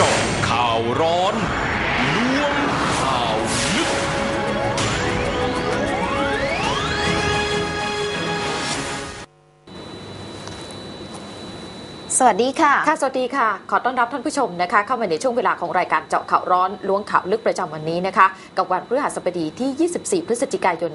จาะข่าวร้อน สวัสดีค่ะ ค่ะ สวัสดีค่ะ ขอต้อนรับท่านผู้ชมนะคะ เข้ามาในช่วงเวลาของรายการเจาะข่าวร้อนล้วงข่าวลึกประจำวันนี้นะคะ กับวันพฤหัสบดีที่ 24 พฤศจิกายน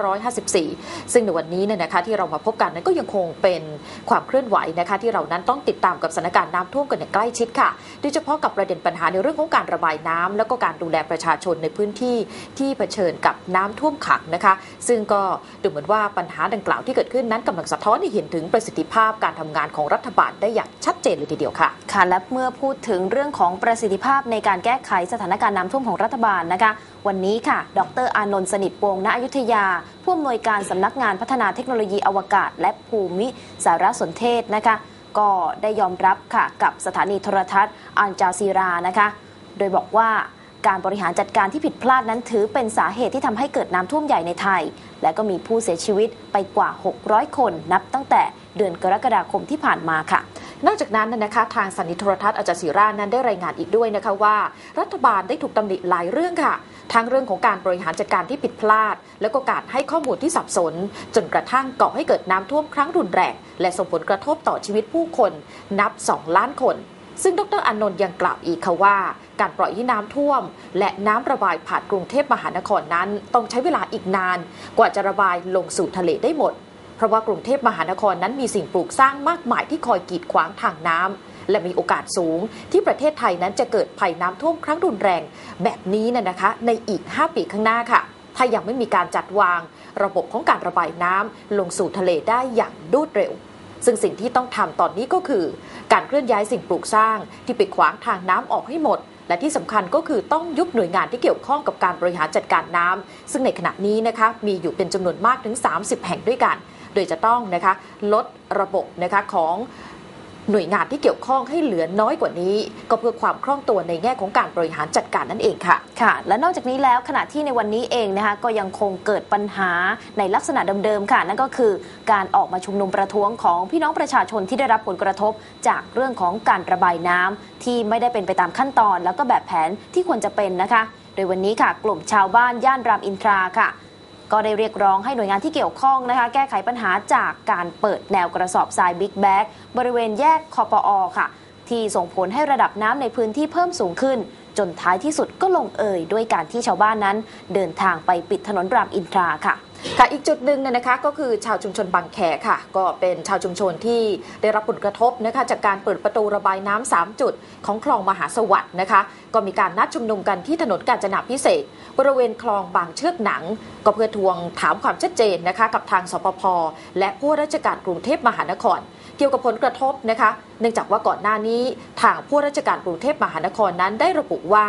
2554 ซึ่งในวันนี้เนี่ยนะคะที่เรามาพบกันนั้นก็ยังคงเป็นความเคลื่อนไหวนะคะ ที่เรานั้นต้องติดตามกับสถานการณ์น้ำท่วมกันอย่างใกล้ชิดค่ะ โดยเฉพาะกับประเด็นปัญหาในเรื่องของการระบายน้ำแล้วก็การดูแลประชาชนในพื้นที่ที่เผชิญกับน้ำท่วมขังนะคะ ซึ่งก็ดูเหมือนว่าปัญหาดังกล่าวที่เกิดขึ้นนั้นกำลังสะท้อนให้เห็นถึงประสิทธิภาพการทำงานของรัฐบาลได้อย่างชัดเจนเลยทีเดียวค่ะ ค่ะ และเมื่อพูดถึงเรื่องของประสิทธิภาพในการแก้ไขสถานการณ์น้ำท่วมของรัฐบาลนะคะ วันนี้ค่ะ ดรอานนท์สนิทวงศ์ณอยุธยา ผู้อำนวยการสำนักงานพัฒนาเทคโนโลยีอวกาศ และภูมิสารสนเทศนะคะ ก็ได้ยอมรับค่ะกับสถานีโทรทัศน์อัลจาซีรานะคะ โดยบอกว่าการบริหารจัดการที่ผิดพลาดนั้นถือเป็นสาเหตุที่ทำให้เกิดน้ำท่วมใหญ่ในไทย และก็มีผู้เสียชีวิตไปกว่า 600 คนนับตั้งแต่ เดือนกรกฎาคมที่ผ่านมาค่ะ นอกจากนั้นนะคะทางสถานีโทรทัศน์อาจารย์ศิรานั้นได้รายงานอีกด้วยนะคะว่า รัฐบาลได้ถูกตำหนิหลายเรื่องค่ะทั้งเรื่องของการบริหารจัดการที่ผิดพลาด แล้วก็การให้ข้อมูลที่สับสน จนกระทั่งก่อให้เกิดน้ำท่วมครั้งรุนแรงและส่งผลกระทบต่อชีวิตผู้คน นับ 2 ล้านคน ซึ่งดรอนนท์ยังกล่าวอีกค่ะว่า การปล่อยให้น้ำท่วม และน้ำระบายผ่านกรุงเทพมหานครนั้น ต้องใช้เวลาอีกนาน กว่าจะระบายลงสู่ทะเลได้หมด เพราะว่ากรุงเทพมหานครนั้นมีสิ่งปลูกสร้างมากมายที่คอยกีดขวางทางน้ำและมีโอกาสสูง ที่ประเทศไทยนั้นจะเกิดภัยน้ำท่วมครั้งรุนแรง แบบนี้น่ะนะคะ ในอีก 5 ปีข้างหน้าค่ะ ถ้ายังไม่มีการจัดวาง ระบบของการระบายน้ำลงสู่ทะเลได้อย่างรวดเร็วซึ่งสิ่งที่ต้องทำตอนนี้ก็คือ การเคลื่อนย้ายสิ่งปลูกสร้างที่ไปขวางทางน้ำออกให้หมด และที่สำคัญก็คือต้องยุบหน่วยงานที่เกี่ยวข้องกับการบริหารจัดการน้ำซึ่งในขณะนี้นะคะมีอยู่เป็นจำนวนมากถึง 30 แห่งด้วยกัน โดยจะต้องนะคะลดระบบนะคะของ หน่วยงานที่เกี่ยวข้องให้เหลือน้อยกว่านี้ ก็เพื่อความคล่องตัวในแง่ของการบริหารจัดการนั่นเองค่ะค่ะ และนอกจากนี้แล้วขณะที่ในวันนี้เองนะคะก็ยังคงเกิดปัญหาในลักษณะเดิมๆค่ะ นั่นก็คือการออกมาชุมนุมประท้วงของพี่น้องประชาชนที่ได้รับผลกระทบ จากเรื่องของการระบายน้ำที่ไม่ได้เป็นไปตามขั้นตอน แล้วก็แบบแผนที่ควรจะเป็นนะคะ โดยวันนี้ค่ะ กลุ่มชาวบ้านย่านรามอินทราค่ะ ก็ได้เรียกร้องให้หน่วยงานที่เกี่ยวข้องนะคะ แก้ไขปัญหาจากการเปิดแนวกระสอบทรายบิ๊กแบ็กบริเวณแยกคอปอค่ะ ที่ส่งผลให้ระดับน้ำในพื้นที่เพิ่มสูงขึ้น จนท้ายที่สุดก็ลงเอยด้วยการที่ชาวบ้านนั้น เดินทางไปปิดถนนรามอินทราค่ะ ค่ะอีกจุดหนึ่งเนี่ยนะคะก็คือชาวชุมชนบางแขค่ะ ก็เป็นชาวชุมชนที่ได้รับผลกระทบนะคะจากการเปิดประตูระบายน้ำสามจุด ของคลองมหาสวัสดิ์นะคะก็มีการนัดชุมนุมกันที่ถนนกาญจนาพิเศษ บริเวณคลองบางเชือกหนัง ก็เพื่อทวงถามความชัดเจนนะคะกับทางสปภและผู้ว่าราชการกรุงเทพมหานคร เกี่ยวกับผลกระทบนะคะเนื่องจากว่าก่อนหน้านี้ทางผู้ว่าราชการกรุงเทพมหานครนั้นได้ระบุว่า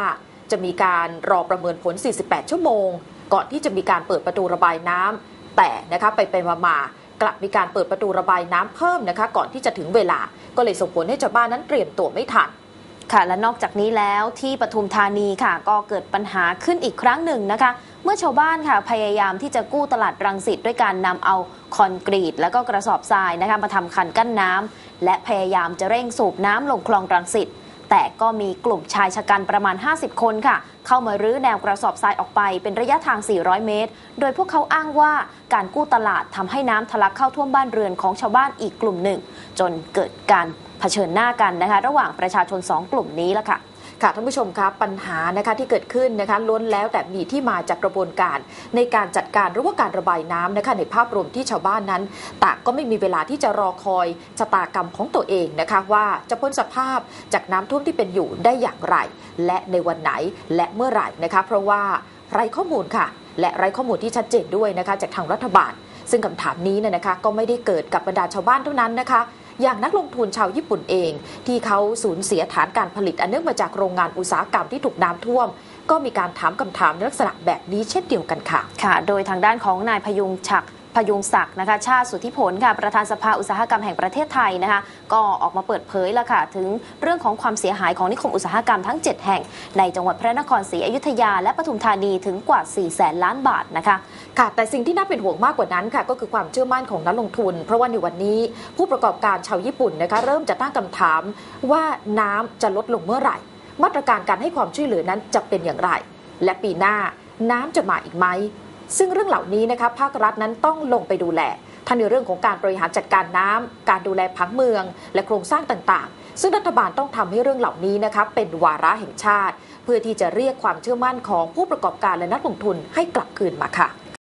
จะมีการรอประเมินผล 48 ชั่วโมง ก่อนที่จะมีการเปิดประตูระบายน้ำแต่นะคะไปไปมามากลับมีการเปิดประตูระบายน้ำเพิ่มนะคะ ก่อนที่จะถึงเวลา ก็เลยส่งผลให้ชาวบ้านนั้นเตรียมตัวไม่ทันค่ะและนอกจากนี้แล้วที่ปทุมธานีค่ะ ก็เกิดปัญหาขึ้นอีกครั้งหนึ่งนะคะ เมื่อชาวบ้านค่ะพยายามที่จะกู้ตลาดรังสิตด้วยการนำเอาคอนกรีต แล้วก็กระสอบทรายนะคะมาทำคันกั้นน้ำและพยายามจะเร่งสูบน้ำลงคลองรังสิต แต่ก็มีกลุ่มชายชะกันประมาณ 50 คนค่ะ เข้ามารื้อแนวกระสอบทรายออกไปเป็นระยะทาง 400 เมตร โดยพวกเขาอ้างว่าการกู้ตลาดทำให้น้ำทะลักเข้าท่วมบ้านเรือนของชาวบ้านอีกกลุ่มหนึ่ง จนเกิดการเผชิญหน้ากันนะคะ ระหว่างประชาชน 2 กลุ่มนี้ละค่ะ ค่ะท่านผู้ชมครับปัญหานะคะที่เกิดขึ้นนะคะล้วนแล้วแต่มีที่มาจากกระบวนการ ในการจัดการหรือว่าการระบายน้ำนะคะในภาพรวมที่ชาวบ้านนั้นต่างก็ไม่มีเวลาที่จะรอคอยชะตากรรมของตัวเองนะคะว่าจะพ้นสภาพจากน้ำท่วมที่เป็นอยู่ได้อย่างไร และในวันไหนและเมื่อไหร่นะคะเพราะว่าไร้ข้อมูลค่ะ และไร้ข้อมูลที่ชัดเจนด้วยนะคะจากทางรัฐบาลซึ่งคำถามนี้เนี่ยนะคะก็ไม่ได้เกิดกับบรรดาชาวบ้านเท่านั้นนะคะ อย่างนักลงทุนชาวญี่ปุ่นเอง ที่เขาสูญเสียฐานการผลิตอันเนื่องมาจากโรงงานอุตสาหกรรมที่ถูกน้ำท่วม ก็มีการถามคำถามในลักษณะแบบนี้เช่นเดียวกันค่ะ ค่ะ โดยทางด้านของนายพยุงฉัก พยุงศักดิ์นะคะ ชาติสุทธิผลค่ะ ประธานสภาอุตสาหกรรมแห่งประเทศไทยนะคะ ก็ออกมาเปิดเผยแล้วค่ะ ถึงเรื่องของความเสียหายของนิคมอุตสาหกรรมทั้ง 7 แห่ง ในจังหวัดพระนครศรีอยุธยา และปทุมธานีถึงกว่า4แสนล้านบาทนะคะ ค่ะ แต่สิ่งที่น่าเป็นห่วงมากกว่านั้นค่ะ ก็คือความเชื่อมั่นของนักลงทุน เพราะว่าในวันนี้ผู้ประกอบการชาวญี่ปุ่นนะคะ เริ่มจะตั้งคำถามว่าน้ำจะลดลงเมื่อไหร่ มาตรการการให้ความช่วยเหลือนั้นจะเป็นอย่างไร และปีหน้าน้ำจะมาอีกไหม ซึ่งเรื่องเหล่านี้นะคะภาครัฐนั้นต้องลงไปดูแลทั้งในเรื่องของการบริหารจัดการน้ำการดูแลผังเมือง และโครงสร้างต่างๆ ซึ่งรัฐบาลต้องทำให้เรื่องเหล่านี้นะคะเป็นวาระแห่งชาติ เพื่อที่จะเรียกความเชื่อมั่นของผู้ประกอบการและนักลงทุนให้กลับคืนมาค่ะ